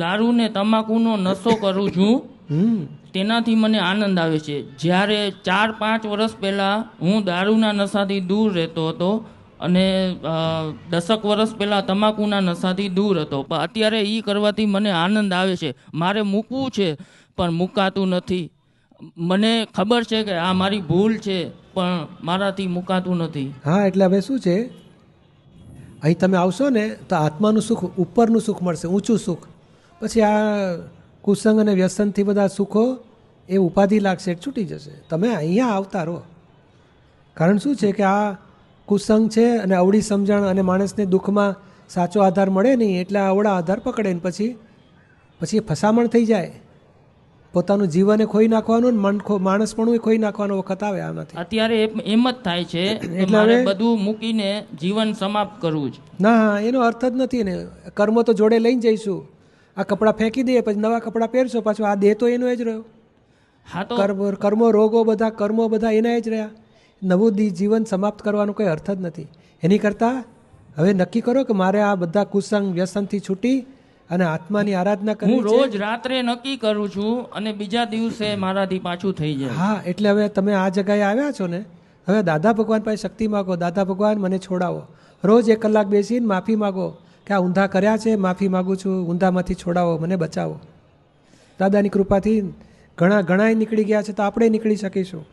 દારૂ ને તમાકુનો નશો કરું છું તેનાથી મને આનંદ આવે છે. જ્યારે ચાર પાંચ વર્ષ પહેલાં હું દારૂના નશાથી દૂર રહેતો હતો અને દશક દસક વર્ષ પહેલાં તમાકુના નશાથી દૂર હતો. પણ અત્યારે એ કરવાથી મને આનંદ આવે છે. મારે મૂકવું છે પણ મૂકાતું નથી. મને ખબર છે કે આ મારી ભૂલ છે પણ મારાથી મૂકાતું નથી. હા એટલે હવે શું છે? અહીં તમે આવશો ને તો આત્માનું સુખ, ઉપરનું સુખ મળશે, ઊંચું સુખ. પછી આ કુસંગ અને વ્યસનથી બધા સુખો એ ઉપાધિ લાગશે છૂટી જશે. તમે અહીંયા આવતા રહો. કારણ શું છે કે આ કુસંગ છે અને અવળી સમજણ અને માણસને દુઃખમાં સાચો આધાર મળે નહીં, એટલે અવળા આધાર પકડે ને પછી પછી ફસામણ થઈ જાય. પોતાનું જીવન ખોઈ નાખવાનું ને મન માણસ પણ ખોઈ નાખવાનો વખત આવે આનાથી અત્યારે એમ જ થાય છે એટલે બધું મૂકીને જીવન સમાપ્ત કરવું છે. ના એનો અર્થ જ નથી ને. કર્મ તો જોડે લઈને જઈશું. આ કપડાં ફેંકી દઈએ પછી નવા કપડાં પહેરશો પાછું આ દેહ તો એનો જ રહ્યો. હા તો કર્મો રોગો બધા કર્મો બધા એના જ રહ્યા. નવું જીવન સમાપ્ત કરવાનો કોઈ અર્થ જ નથી. એની કરતાં હવે નક્કી કરો કે મારે આ બધા કુસંગ વ્યસનથી છૂટી અને આત્માની આરાધના હું રોજ રાત્રે નક્કી કરું છું અને બીજા દિવસે મારાથી પાછું થઈ જાય. હા એટલે હવે તમે આ જગ્યાએ આવ્યા છો ને હવે દાદા ભગવાન પાસે શક્તિ માગો દાદા ભગવાન મને છોડાવો. રોજ એક કલાક બેસીને માફી માગો કે આ ઊંધા કર્યા છે માફી માગું છું ઊંધામાંથી છોડાવો મને બચાવો. દાદાની કૃપાથી ઘણા ઘણાય નીકળી ગયા છે તો આપણે નીકળી શકીશું.